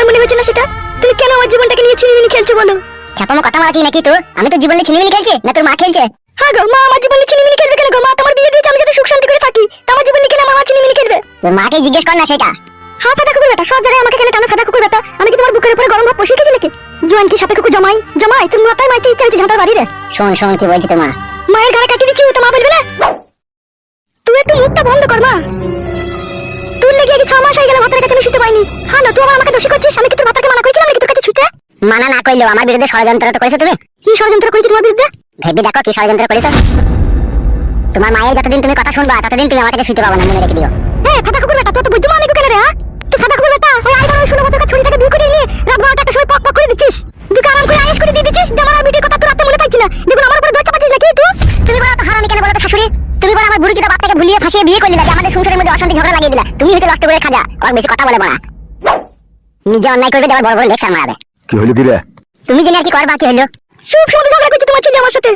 তোমার মনে হচ্ছে না সেটা? তুমি কেন আমার জীবনটাকে নিয়ে ছিনিমিনি খেলছো বলো? খ্যাপামো কথা মারাচ্ছিস নাকি তুই আমি তো জীবনে ছিনিমিনি খেলছি না তোর মা খেলছে? হ্যাঁ গো মা আমার জীবনে ছিনিমিনি খেলবে কেন গো? মা তোমার বিয়ে দিয়েছে আমি যাতে সুখ শান্তি করে থাকি। তা আমার জীবনে কেন মা ছিনিমিনি খেলবে? তোর মাকে জিজ্ঞেস কর না সেটা। হ্যাঁ ফাটা কুকুর বেটা সব জায়গায় আমাকে কেন কেন ফাটা কুকুর বেটা আমি কি তোমার বুকের উপরে গরম ভাত বসিয়ে গেছি নাকি? জোয়ান কি সাথে কুকুর জমাই? জমাই? তুমি মাথায় মাইতে ইচ্ছা হচ্ছে ঝাঁটার বাড়ি রে। শোন শোন কি বলছি তোর মা। মায়ের গায়ে কাটি দিচ্ছি তো মা বলবে না? তুই একটু মুখটা বন্ধ কর মা। ছ মাস হয়ে গেল ভাতার কাছে আমি শুতে পাইনি। হ্যাঁ তুই আবার আমাকে দোষী করছিস? আমি কি তোর ভাতাকে মানা করেছিলাম? নাকি তোর কাছে শুতে? মানা না করলেও আমার বিরুদ্ধে ষড়যন্ত্র তো করেছ তুমি? কি ষড়যন্ত্র করেছি তোমার বিরুদ্ধে? ভেবে দেখো কি ষড়যন্ত্র করেছ। তোমার মায়ের যতদিন তুমি কথা শুনবা ততদিন তুমি আমার কাছে শুতে পাবো না মনে রেখে দিও। হ্যাঁ ফাটা কুকুর বেটা তো বুঝতে মানি কেন রে হ্যাঁ? তুই ফাটা কুকুর বেটা ওই আইবার ওই শুনে ভাতার ছুরিটাকে বিয়ে করে নিয়ে রাত বারোটা একটা সময় পক পক করে দিচ্ছিস তুই আরাম করে আয়েস করে দিয়ে দিচ্ছিস যেমন আর ভিডিওর কথা তুই রাতে মনে থাকছি না দেখুন আমার উপরে দোষ চাপাচ্ছিস নাকি তুই তুমি বলো তো হারামি কেন বলো তো শাশুড়ি তুমি বলো আমার বুড়ি চিতা বাপটাকে ভুলিয়ে ফাঁসিয়ে বিয়ে করলে নাকি? আমাদের সংসারের মধ্যে অশান্তি ঝগড়া লাগিয়ে দিলা। তুমি হচ্ছে নষ্ট করে খাজা। আর বেশি কথা বলে বলা। নিজে অন্যায় করবে আবার বড় বড় লেকচার মারাবে। কি হইল কি রে? তুমি জেনে আর কি কর বাকি হলো? সব সময় ঝগড়া করছিস তোমার ছেলে আমার সাথে।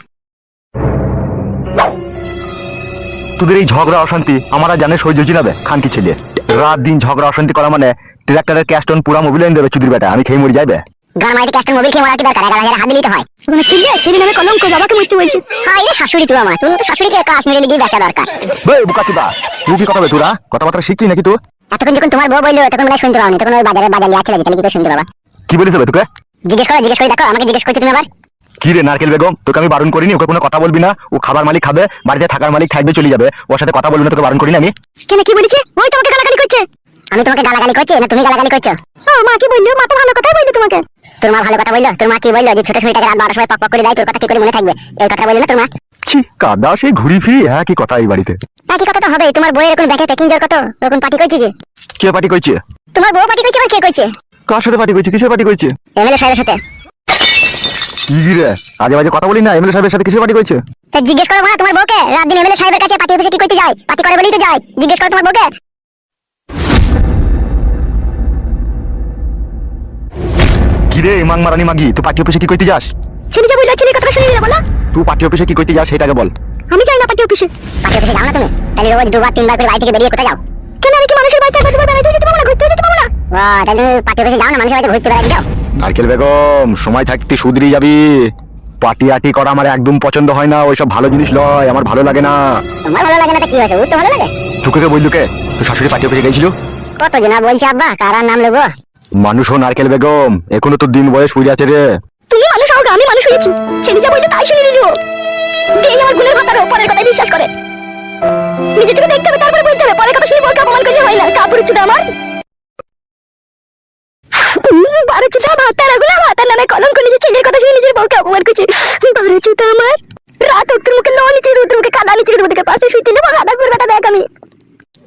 তোদের এই ঝগড়া অশান্তি আমার জানে সহ্য চিনাবে খান কি ছেলে। রাত দিন ঝগড়া অশান্তি করা মানে ট্রাক্টরের ক্যাস্টন পুরা মোবিল দেবে চুদির বেটা আমি খেয়ে মরে যাবে গান মাইতে ক্যাস্টন মোবিল খেয়ে মারা কি দরকার? এগারো হাজার হাত দিলেই হয়। তোমার ছেলে ছেলে নামে কলঙ্ক বাবাকে মরতে বলছিস হাই রে শাশুড়ি তুই আমার। তুমি তো শাশুড়িকে কাশ্মীরে গিয়ে বেচা দরকার। বে বুকাচুদা তুই কি কথা বলে কথাবার্তা শিখছিস নাকি তুই এতক্ষণ যখন তোমার বউ বলল তখন মনে শুনতে পাওনি। তখন ওই বাজারে বাজারে আছে নাকি তাহলে কি করে শুনতে পাবা কি বলিস তোকে? জিজ্ঞেস করো জিজ্ঞেস করে দেখো আমাকে জিজ্ঞেস করছ তুমি আবার? কি রে নারকেল বেগম তোকে আমি বারণ করিনি? ওকে কোনো কথা বলবি না? ও খাবার মালিক খাবে বাড়িতে থাকার মালিক থাকবে চলে যাবে। ওর সাথে কথা বলবি না তোকে বারণ করিনি আমি? কেন কি বলেছে? ওই তোমাকে গালাগালি করছে। আমি তোমাকে গালাগালি করছি না তুমি গালাগালি করছ? ও মা কি বলল? মা তো ভালো কথাই বলল তোমাকে। তোর মা ভালো কথা বলল? তোর মা কি বলল যে ছোট ছোটটাকে রাত বারোটার সময় পক পক করে দেয়? তোর কথা কি করে মনে থাকবে? এই কথা বলল না তোর মা? ছি কাদা সেই ঘুরি ফিরি হ্যাঁ কি কথা এই বাড়িতে। একই কথা তো হবে তোমার বইয়ের এখন ব্যাংকে প্যাকিং জোর কত? ওরকম পার্টি করছি যে? কে পার্টি করছে? তোমার বউ পার্টি করছে আবার কে করছে? কার সাথে পার্টি করছে? কিসের পার্টি করছে? এমএলএ সাহেবের সাথে। কি আজে বাজে কথা বলি না? এমএলএ সাহেবের সাথে কিসের পার্টি করছে? জিজ্ঞেস করো না তোমার বউকে? রাত দিন এমএলএ সাহেবের কাছে পার্টি অফিসে কি করতে যায়? পার্টি করে বলেই তো যায়। জিজ্ঞেস করো তোমার বউকে। কি রে মাং মারানি মাগি তুই পার্টি অফিসে কি করতে যাস? ছেলে যা বলল ছেলে কথা শুনে নিলে বলো তুই পার্টি অফিসে কি করতে যাস সেটাকে বল। আমি যাই না পার্টি অফিসে। পার্টি অফিসে যাও না তুমি। তাহলে রোজ দুবার তিনবার করে বাড়ি থেকে বেরিয়ে কোথায় যাও? কেন আমি কি মানুষের বাড়িতে একবার দুবার বেড়াইতে যেতে পারব না ঘুরতে যেতে পারব না। ও তাহলে তুমি পার্টি অফিসে যাও না মানুষের বাড়িতে ঘুরতে বেড়াতে যাও? নারকেল বেগম সময় থাকতে সুদরি যাবি। পার্টি আটি করা আমার একদম পছন্দ হয় না ওইসব ভালো জিনিস লয় আমার ভালো লাগে না। তোমার ভালো লাগে না তো কি হয়েছে? ওর তো ভালো লাগে? তোকে কে বললু কে তুই শাশুড়ি পার্টি অফিসে গেছিল? কত জন বলছে আব্বা কার আর নাম নেব মানুষ ও নারকেল বেগম, এখনও তোর দিন বয়স হয়ে আছে রে। তুমি মানুষ হোক আমি মানুষ হয়েছি। ছেলে যা বলল তাই শুনে নিলিও এই আমার গুণের কথা পরের কথায় বিশ্বাস করে। নিজে চোখে দেখতে হবে, তারপরে বলতে হবে। পরের কথা শুনে বলকে অপমান করলে হয় না কাপড় চুটা আমার। বারো চুটা ভাতার আগুলা ভাতার নামে কলঙ্ক, নিজের ছেলের কথা শুনে নিজের বউকে অপমান করছে। বারো চুটা আমার। রাত তোর মুখে ল, নিচে রুদ্র মুখে কাদা, নিচে রুদ্র মুখে পাশে শুইতে নেব হাদা কুকুর বেটা দেখ আমি।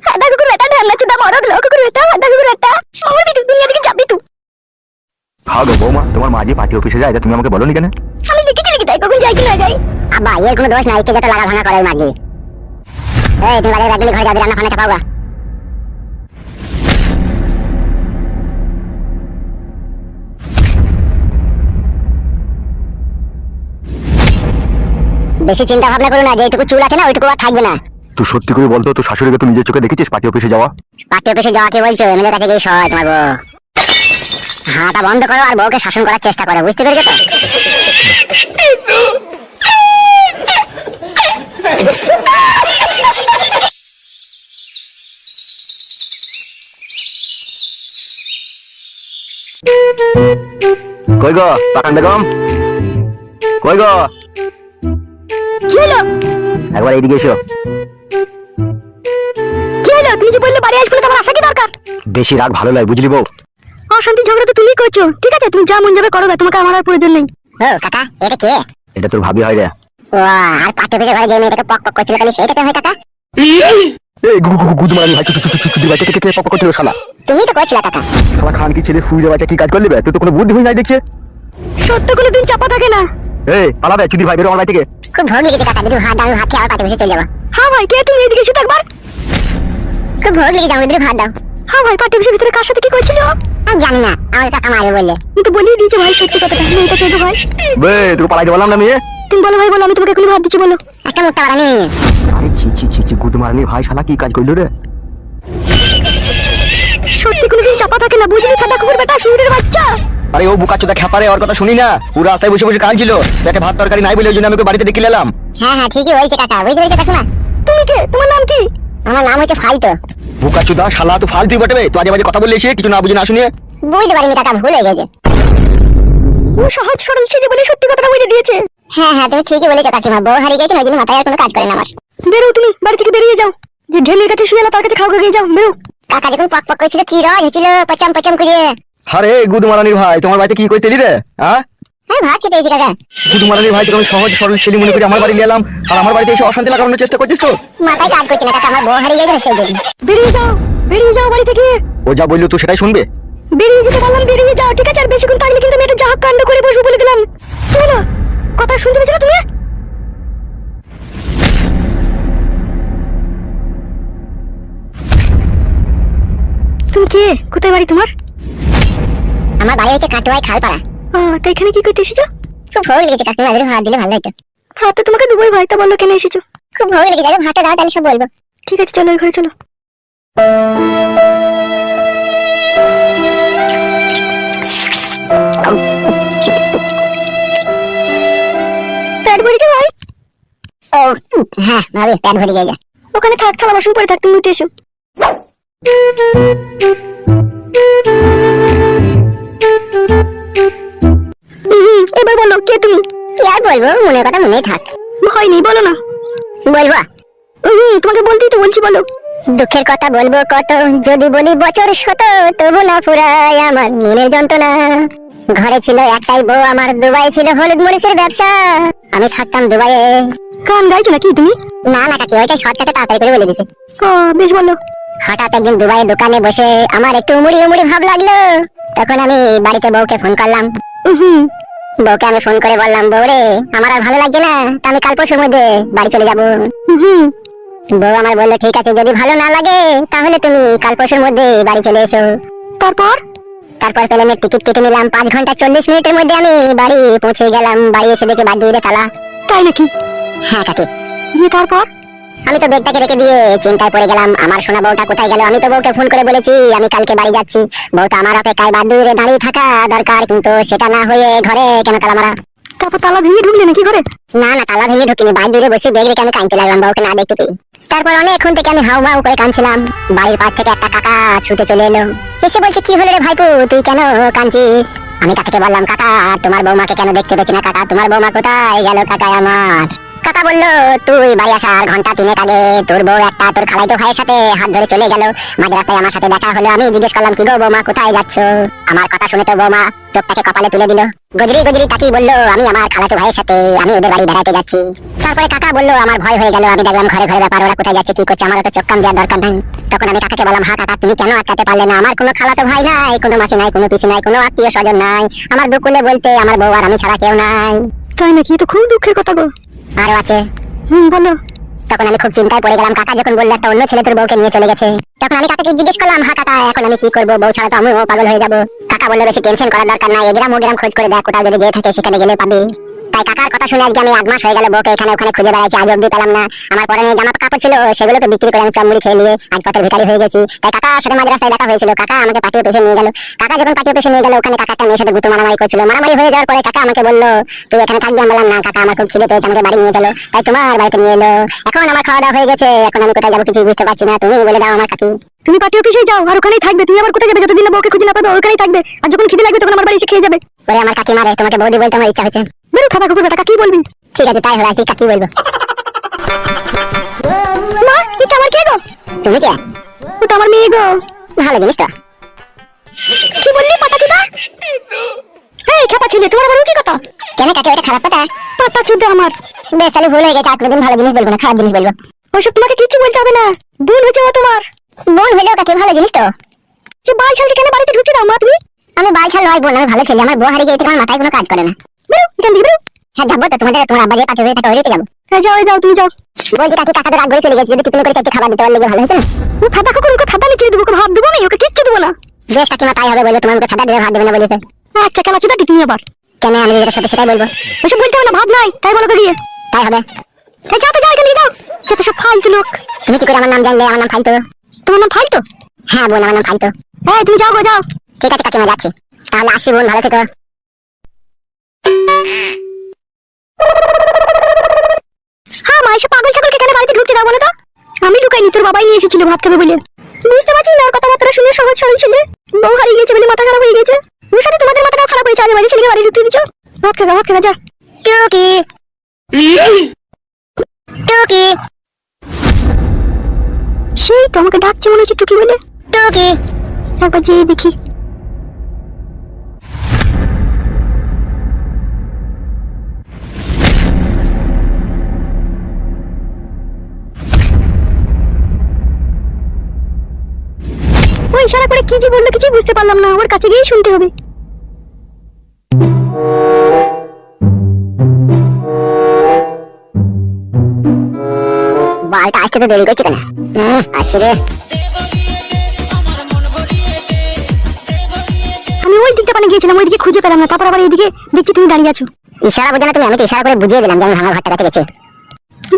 হাদা কুকুর বেটা ঢান্না চুদা মরদ লো কুকুর বেটা হাদা কুকুর বেটা আমার দিকে দুনিয়া দিকে যাবি তুই হ্যাঁ গো বৌমা তোমার মা যে পার্টি অফিসে যায় এটা তুমি আমাকে বলনি কেন? আমি দেখেছি নাকি তাই কখন যাই কি না যাই আব্বা এর কোনো দোষ নাই কে যত লাগা ভাঙা করে মাগি। এই তুমি বাজারে ব্যাগলি ঘরে যাও রান্না ফান্না চাপাওগা বেশি চিন্তা ভাবনা করো না যে এইটুকু চুল আছে না ওইটুকু আর থাকবে না। তুই সত্যি করে বলতো তুই শাশুড়িকে তুই নিজের চোখে দেখেছিস পার্টি অফিসে যাওয়া? পার্টি অফিসে যাওয়া কে বলছো? এমএলএ কাছে গিয়ে সহায় তোমার হাঁটা বন্ধ করো আর বউকে শাসন করার চেষ্টা করো বুঝতে পেরেছ? তো কই গো পাকান বেগম? কই গো? কি হলো? একবার এইদিকে এসো। কি হলো? তুমি যে বললে বাড়ি আসবে তোমার আসা কি দরকার? বেশি রাগ ভালো লাগে বুঝলি বউ? অশান্তি ঝগড়া তো তুমি করছ। ঠিক আছে তুমি যা মন যাবে করো না, তোমাকে আমার আর প্রয়োজন নেই। ও কাকা এটা কে? এটা তোর ভাবি হয় রে। আর পার্টি অফিসে ঘরে যে মেয়েটাকে পক পক করছিল তাহলে সেইটাকে হয় কাকা? এই গু গু গু গুদ মারানি ভাই চুচু চুচু চুচু ভাই কে কে কে পপ করছিল শালা? তুমি তো করছিলে কাকা। শালা খান কি ছেলে ফুইরে বাচ্চা কি কাজ করলি বে? তুই তো কোনো বুদ্ধি হই নাই দেখছে। সত্য কোনো দিন চাপা থাকে না। এই পালাবে চুদি ভাই বেরো আমার বাড়ি থেকে। খুব ভোগ লেগেছে কাকা যদি ভাত দাও খেয়ে পার্টি অফিসে চলে যাব। হ্যাঁ ভাই কে তুমি এদিকে এসো একবার। খুব ভোগ লেগে যাও যদি ভাত দাও। হ্যাঁ ভাই অফিসের ভিতরে কার সাথে কি করছিল? জানি না আমার কাকা মারবে বললে আমি তো বলেই দিয়েছি ভাই সত্যি কথাটা। মেয়েটা কে গো ভাই? বে তুই পালাইতে বললাম না মেয়ে তুমি বলো ভাই বলো আমি তোমাকে এখনই ভাত দিচ্ছি বলো। একটা মুক্তা বাড়ানি। আরে ছি ছি ছি ছি ছি গুদমারানি ভাই শালা কি কাজ করল রে? সত্যি কোনোদিন চাপা থাকে না বুঝলি ফাটা কুকুর বেটা শুয়োরের বাচ্চা। আরে ও বুকাচোদা খেপারে ওর কথা শুনি না। ও রাস্তায় বসে বসে কাঁদছিল। পেটে ভাত তরকারি নাই বলে ওই জন্য আমি বাড়িতে ডেকে এলাম হ্যাঁ হ্যাঁ ঠিকই হয়েছে কাকা। বুঝতে পেরেছ কাকিমা? তুমি কে? তোমার নাম কি? আমার নাম হচ্ছে ফালতো। বুকাচোদা শালা তো ফালতুই বটে তো আজে বাজে কথা বলে এসে কিছু না বুঝে না শুনিয়ে বুঝতে পারিনি কাকা ভুল হয়ে গেছে। ও সহজ সরল ছিল বলে সত্যি কথাটা বলে দিয়েছে। হ্যাঁ হ্যাঁ তুমি ঠিকই বলেছ কাকিমা বউ হারিয়ে গেছে ওই জন্য মাথায় আর কোনো কাজ করে না আমার। বেরো তুমি বাড়ি থেকে বেরিয়ে যাও। যে ঢেলের কাছে শুয়ে এলা তার কাছে খাও গিয়ে যাও বেরো। কাকা যখন পক পক করছিল কি রস হয়েছিল পচাম পচাম করে আরে গুদমারানির ভাই তোমার বাড়িতে কি করতে রে হ্যাঁ হ্যাঁ ভাত খেতে এসেছি কাকা। গুদমারানির ভাই তোকে আমি সহজ সরল ছেলে মনে করি আমার বাড়ি এলাম। আর আমার বাড়িতে এসে অশান্তি লাগানোর চেষ্টা করছিস তো? মাথায় কাজ করছে না কাকা আমার বউ হারিয়ে গেছে সেই বেরিয়ে যাও বেরিয়ে যাও বাড়ি থেকে। ও যা বলল তুই সেটাই শুনবে? বেরিয়ে যেতে বললাম বেরিয়ে যাও ঠিক আছে? আর বেশিক্ষণ থাকলে কিন্তু মেয়েটা যাহা কাণ্ড করে বসবো বলে দিলাম। হলো কথা শুনতে পেয়েছ তুমি? তুমি কে? কোথায় বাড়ি তোমার? আমার বাড়ি হচ্ছে কাটোয়ায় খালপাড়া। ও তা এখানে কি করতে এসেছ? খুব ভোগ লেগেছে কাকিমা আজকে ভাত দিলে ভালো হতো হ্যাঁ তো তোমাকে দুবোই ভাই তা বলল কেন এসেছ? খুব ভোগ লেগেছে আগে ভাতটা দাও তাহলে সব বলব। ঠিক আছে চলো ওই ঘরে চলো। পেট ভাই। ও হ্যাঁ ভাবি পেট ভরে গেছে ওখানে থাক থালা বাসন পরে থাক তুমি উঠে এসো। কে তুমি? কি আর বলব? মনের কথা মনেই থাক। ভয় নেই বলো না। বলব? তোমাকে বলতেই তো বলছি বলো। দুঃখের কথা বলব কত যদি বলি বছর শত তবু না ফুরায় আমার মনের যন্ত্রণা। ঘরে ছিল একটাই বউ আমার দুবাই ছিল হলুদ মরিচের ব্যবসা। আমি থাকতাম দুবাইয়ে। গান গাইছো নাকি তুমি? না না কাকি ওইটা শর্টকাটে তাড়াতাড়ি করে বলে দিছে ও বেশ বলো। হঠাৎ একদিন দুবাই দোকানে বসে আমার একটু উমুড়ি উমুড়ি ভাব লাগল। তখন আমি বাড়িতে বউকে ফোন করলাম। বউকে আমি ফোন করে বললাম বউ রে আমার আর ভালো লাগছে না তা আমি কাল পরশুর মধ্যে বাড়ি চলে যাব। বউ আমার বলল ঠিক আছে যদি ভালো না লাগে তাহলে তুমি কাল পরশুর মধ্যে বাড়ি চলে এসো। তারপর? তারপর প্লেনের টিকিট কেটে নিলাম। পাঁচ ঘণ্টা চল্লিশ মিনিটের মধ্যে আমি বাড়ি পৌঁছে গেলাম। বাড়ি এসে দেখি বাদ দিয়ে তালা। তাই নাকি? হ্যাঁ কাকি। তারপর? আমি তো ব্যাগটাকে রেখে দিয়ে চিন্তায় পড়ে গেলাম আমার সোনা বউটা কোথায় গেল? আমি তো বউকে ফোন করে বলেছি আমি কালকে বাড়ি যাচ্ছি। বউটা আমার অপেক্ষায় বাদ দূরে দাঁড়িয়ে থাকা দরকার কিন্তু সেটা না হয়ে ঘরে কেন তালা মারা? তারপর তালা ভেঙে ঢুকলে নাকি ঘরে? না না তালা ভেঙে ঢুকিনি বাইরে দূরে বসে বেগ রেখে আমি কাঁদতে লাগলাম বউকে না দেখতে পেয়ে? তারপর অনেকক্ষণ থেকে আমি হাউ মাউ করে কাঁদছিলাম। বাড়ির পাশ থেকে একটা কাকা ছুটে চলে এলো। এসে বলছে কি হলো রে ভাইপু? তুই কেন কাঁদছিস? আমি কাকাকে বললাম কাকা তোমার বৌমাকে কেন দেখতে পাচ্ছি না কাকা? তোমার বৌমা কোথায় গেল কাকা আমার? কাকা বলল, তুই বাড়ি আসার ঘণ্টা তিনেক আগে তোর বউ একটা, তোর খালাইতো ভাইয়ের সাথে হাত ধরে চলে গেল। মাঝ রাস্তায় আমার সাথে দেখা হলো, আমি জিজ্ঞেস করলাম, কি গো বৌমা, কোথায় যাচ্ছ? আমার কথা শুনে তো বৌমা চোখটাকে কপালে তুলে দিল। গজরি গজরি তাকিয়ে বলল, আমি আমার খালাতো ভাইয়ের সাথে, আমি ওদের বাড়ি বেড়াতে যাচ্ছি। তারপরে কাকা বলল, আমার ভয় হয়ে গেল, আমি দেখলাম ঘরে ঘরে ব্যাপার, ওরা কোথায় যাচ্ছে, কি করছে আমার তো চোখ কান দেওয়ার দরকার নাই। তখন আমি কাকাকে বললাম হা কাকা তুমি কেন আটকাতে পারলে না? আমার কোনো খালাতো ভাই নাই, কোনো মাসি নাই, কোনো পিসি নাই, কোনো আত্মীয় স্বজন নাই। আমার দুকুলে বলতে, আমার বউ আর আমি ছাড়া কেউ নাই। তাই নাকি? তো খুব দুঃখের কথা গো। আরও আছে। হুম বলো। তখন আমি খুব চিন্তায় পড়ে গেলাম কাকা যখন বলল একটা অন্য ছেলে তোর বউকে নিয়ে চলে গেছে। তখন আমি কাকাকে জিজ্ঞেস করলাম হা কাকা এখন আমি কি করব? বউ ছাড়া তো আমিও পাগল হয়ে যাব। কাকা বলল বেশি টেনশন করার দরকার নাই। এগ্রাম ওগ্রাম খোঁজ করে দেখ কোথাও যদি যেয়ে থাকে সেখানে গেলে পাবি। তাই কাকার কথা শুনে আজকে আমি এক মাস হয়ে গেল বউকে এখানে ওখানে খুঁজে বেড়াচ্ছি আজ অব্দি পেলাম না। আমার পরে জামা কাপড় ছিল সেগুলোকে বিক্রি করে আমি চমড়ি খেয়ে নিয়ে আজ পথের ভিখারি হয়ে গেছি। তাই কাকা সাথে মাঝ রাস্তায় দেখা হয়েছিল কাকা আমাকে পাঠিয়ে পেশে নিয়ে গেল। কাকা যখন পাঠিয়ে পেশে নিয়ে গেল ওখানে কাকা একটা মেয়ের সাথে গুতো মারামারি করছিল। মারামারি হয়ে যাওয়ার পরে কাকা আমাকে বলল তুই এখানে থাকবি? আমি বললাম না কাকা আমার খুব খিদে পেয়েছে আমাকে বাড়ি নিয়ে চলো। তাই তোমার বাড়িতে নিয়ে এলো। এখন আমার খাওয়া দাওয়া হয়ে গেছে এখন আমি কোথায় যাব কিছু বুঝতে পারছি না। তুমি বলে দাও আমার কাকি। তুমি পার্টি অফিসে যাও আর ওখানেই থাকবে। তুমি আবার কোথায় যাবে? যতদিন বউকে খুঁজে না পাবে ওখানেই থাকবে। আর যখন খিদে লাগবে তখন আমার বাড়ি এসে খেয়ে যাবে। ওরে আমার কাকি মারে তোমাকে বৌদি বলতে আমার ইচ্ছা হচ্ছে কুকুর বেটা কি বলবি? ঠিক আছে তাই তুই কাকি বলব। মা এটা আমার কে গো? তুমি কে? ওটা আমার মেয়ে গো। ভালো জিনিস তো। কি বললি পাতা চুদা এই খেপা ছিলে তোমার আবার কি কথা? কেন কাকে ওটা খারাপ কথা? পাতা চুদা আমার। বেশ তাহলে ভুল হয়ে গেছে আর কোনোদিন ভালো জিনিস বলব না খারাপ জিনিস বলব। ওসব তোমাকে কিছু বলতে হবে না। ভুল হয়েছে ও তোমার। বোন হলেও কাকে ভালো জিনিস তো। যে বাল ছালকে কেন বাড়িতে ঢুকতে দাও মা তুমি। আমি বালছাল নয় বোন আমি ভালো ছেলে। আমার বউ হারিয়ে গিয়ে মাথায় কোনো কাজ করে না। হ্যাঁ যাব তো তোমাদের তোমার আব্বা পাঠিয়ে হয়ে থাকে ওইতে যাব। হ্যাঁ যাও যাও তুমি যাও। বলছি কাকি কাকা তো রাগ করে চলে গেছে যদি টিফিন করে চারটে খাবার দিতে পারলে ভালো হতো না। ও ফাটা কুকুর ওকে ফাটা নিচে দেবো ভাব দেবো আমি ওকে কিচ্ছু দেবো না। বেশ কাকিমা তাই হবে বলে তোমার মুখে খাতা দেবে ভাত দেবে না বলেছে। আচ্ছা চুদা তুমি আবার। কেন আমি যেটা সত্যি সেটাই বলব। ওসব বলতে হবে না ভাব নাই তাই বলো গিয়ে। তাই হবে। এই যাও তো যাও এখান যাও। যত সব ফালতু লোক। তুমি কি করে আমার নাম জানলে? আমার নাম ফালতু। তোমার নাম ফালতু? হ্যাঁ বোন আমার নাম ফালতু। হ্যাঁ তুমি যাও গো যাও। ঠিক আছে কাকিমা যাচ্ছি। তাহলে আসি বোন ভালো থেকো। হ্যাঁ মা, এসব পাগল ছাগলকে কেন বাড়িতে ঢুকতে দাও, বলো তো। আমি ঢুকাইনি, তোর বাবাই নিয়ে এসেছিল, ভাত খাবে বলে। বুঝতে পারছি না কথাবার্তা শুনে সহজ সরল ছিলে। বউ হারিয়ে গেছে বলে মাথা খারাপ হয়ে গেছে। ওর তোমাদের মাথাটাও খারাপ হয়েছে আমি বাড়ি, ছেলেকে বাড়ি ঢুকতে দিচ্ছ ভাত খাগা ভাত খাগা যা। ইশারা করে কি যে বলল কিছুই বুঝতে পারলাম না ওর কাছে গিয়েই শুনতে হবে। বালটা আসতে তো দেরি করছে কেন? হুম, রে। আমি ওই দিকটা পানে গিয়েছিলাম ওইদিকে খুঁজে পেলাম না তারপর আবার এইদিকে দেখছি তুমি দাঁড়িয়ে আছো। ইশারা বোঝো না তুমি আমি তো ইশারা করে বুঝিয়ে দিলাম যে আমি ভাঙা ঘরটা কাছে গেছে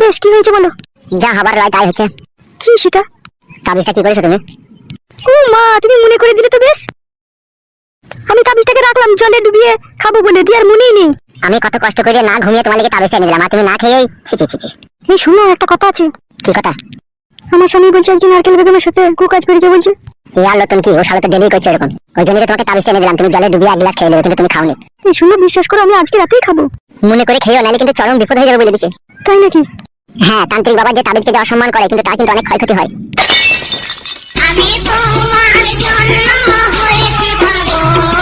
বেশ কি হয়েছে বলো? যা হবার লয় তাই হচ্ছে। কি সেটা? তাবিজটা কি করেছ তুমি? ও মা তুমি মনে করে দিলে তো বেশ। আমি তাবিজটাকে রাখলাম জলে ডুবিয়ে খাব বলে দিয়ে আর মনেই নেই। আমি কত কষ্ট করে না ঘুমিয়ে তোমার লেগে তাবিজটা এনে দিলাম আর তুমি না খেয়েই ছি ছি ছি ছি। এই শোনো একটা কথা আছে। কি কথা? আমার স্বামী বলছে একজন নারকেল বেগমের সাথে কুকাজ করেছে বলছে। ইয়ার নতুন কি? ও শালা তো ডেলি করছে এরকম। ওই জন্য তোমাকে তাবিজটা এনে দিলাম তুমি জলে ডুবিয়ে এক গ্লাস খেয়ে নেবে কিন্তু তুমি খাওনি। এই শোনো বিশ্বাস করো আমি আজকে রাতেই খাব। মনে করে খেয়েও নাহলে কিন্তু চরম বিপদ হয়ে যাবে বলে দিচ্ছি। তাই নাকি? হ্যাঁ তান্ত্রিক বাবা যে তাবিজকে যে অসম্মান করে কিন্তু তার কিন্তু অনেক ক্ষয়ক্ষতি হয়। আমি তোমার জন্য হয়েছি পাগল।